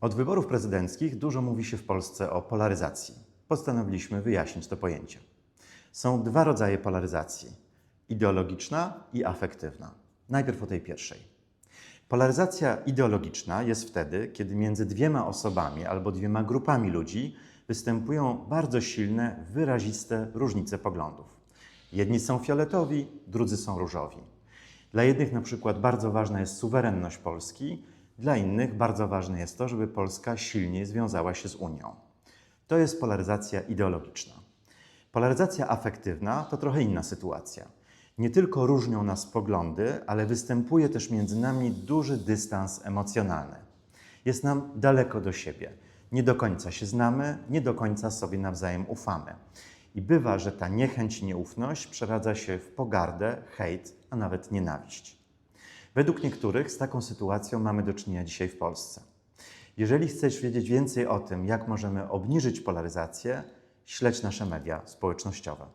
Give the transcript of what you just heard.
Od wyborów prezydenckich dużo mówi się w Polsce o polaryzacji. Postanowiliśmy wyjaśnić to pojęcie. Są dwa rodzaje polaryzacji: ideologiczna i afektywna. Najpierw o tej pierwszej. Polaryzacja ideologiczna jest wtedy, kiedy między dwiema osobami albo dwiema grupami ludzi występują bardzo silne, wyraziste różnice poglądów. Jedni są fioletowi, drudzy są różowi. Dla jednych na przykład bardzo ważna jest suwerenność Polski, dla innych bardzo ważne jest to, żeby Polska silniej związała się z Unią. To jest polaryzacja ideologiczna. Polaryzacja afektywna to trochę inna sytuacja. Nie tylko różnią nas poglądy, ale występuje też między nami duży dystans emocjonalny. Jest nam daleko do siebie. Nie do końca się znamy, nie do końca sobie nawzajem ufamy. I bywa, że ta niechęć i nieufność przeradza się w pogardę, hejt, a nawet nienawiść. Według niektórych z taką sytuacją mamy do czynienia dzisiaj w Polsce. Jeżeli chcesz wiedzieć więcej o tym, jak możemy obniżyć polaryzację, śledź nasze media społecznościowe.